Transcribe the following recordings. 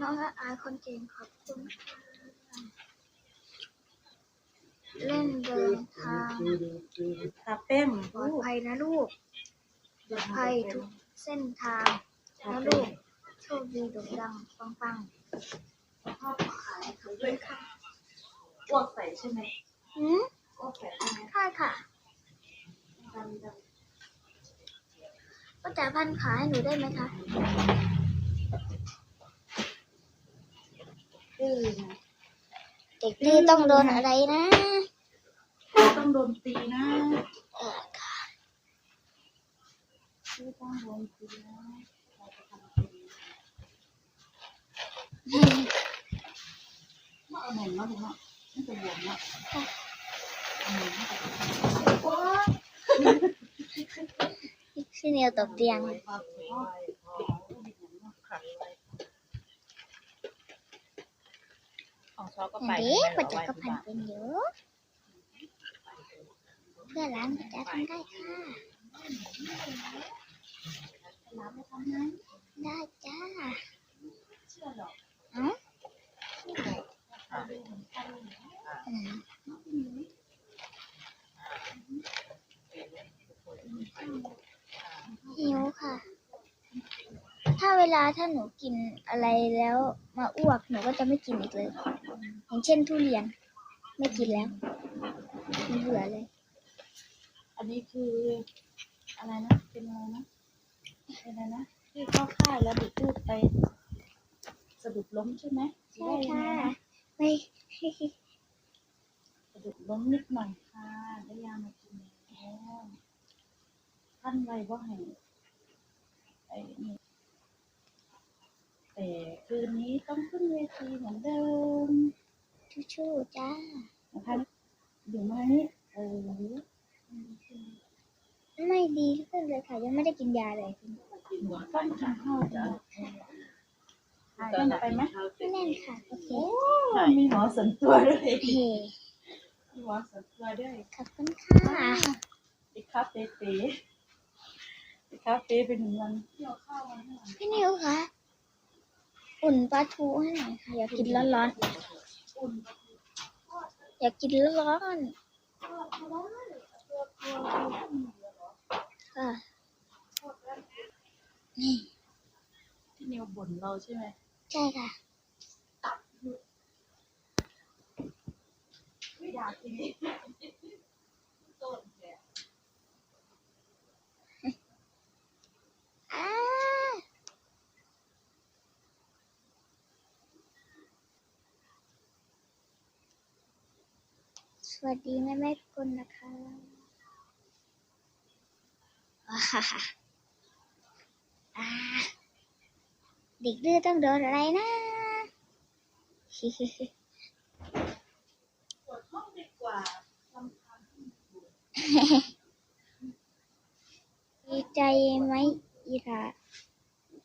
น้องอายคนเก่งขอบคุณค่ะเล่นเดินทางตาเป้มปลอดภัยนะลูกปลอดภัยทุกเส้นทางนะลูกโชคดีโด่งดังปังปังๆพ่อขายขอบคุณค่ะอ้วกใส่ใช่ไหมหืมอ้วกใส่ใช่ไหมใช่ค่ะดำดป้าจ๋าพันขาให้หนูได้ไหมคะ ดื้อนะเด็กดื้อต้องโดนอะไรนะต้องโดนตีนะเออค่ะดื้อต้องโดนตีนะเราจะทำตีมาเอาหน่อยเนาะลูกเนาะไม่จะบวมเนาะเอาหน่อยเนาะพี่เนียวตกเตียง ของชอบก็อันไปนี้ไม่ป้าเหรจ๋าอก็พันเป็นอยู่เพื่อร้านป้าจ๋าทำได้ค่ะได้จ้าเอ้าอืมหิวค่ะ ถ้าเวลาถ้าหนูกินอะไรแล้วมาอ้วกหนูก็จะไม่กินอีกเลย อย่างเช่นทุเรียน ไม่กินแล้วไม่เบื่อเลย อันนี้คืออะไรนะ เป็นอะไรนะเป็นอะไรนะที่เข้าค่ายแล้วเด็กพูดไปสะดุดล้มใช่ไหมใช่ค่ะไม่สะดุดล้มนิดหน่อยค่ะได้ยามากินแล้วท่านไว้ว่าให้ไอ้นี่แต่คืนนี้ต้องขึ้นเวทีเหมือนเดิม ชู้ๆจ้านะคะอยู่ไหมเออไม่ดีขึ้นเลยค่ะ ยังไม่ได้กินยาเลยต้องกินข้าวจ้ะหายกันไปไหมไม่แน่นค่ะโอเคมีหมอส่วนตัวด้วยเฮ้มีหมอส่วนตัวด้วยขอบคุณค่ะไปคาเฟ่เฟ่ไปคาเฟ่เป็นหนึ่งวันเที่ยวข้าววันเท่าไหร่พี่นิวคะอุ่นปลาทูให้หน่อยค่ะอยากกินร้อนอุ่นๆ อยากกินร้อนๆค่ะนี่ที่นิวบ่นเราใช่ไหมใช่ค่ะไม่อยากกินต้นแก อ้า สวัสดีแม่แม่ทุกคนนะคะว้าฮ่าฮ่าอ่าเด็กดื้อต้องโดนอะไรนะปวดห้องดีกว่าลำคาญดีใจไหมอีคะ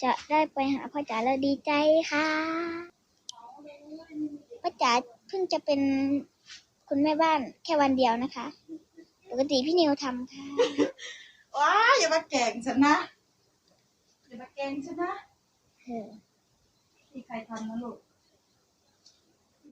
จะได้ไปหาพ่อจ๋าแล้วดีใจค่ะพ่อจ๋าเพิ่งจะเป็น คุณแม่บ้านแค่วันเดียวนะคะ ปกติพี่นิวทำค่ะ ว้าอย่ามาแกล้งฉันนะอย่ามาแกล้งฉันนะเออที่ใครทำนะลูก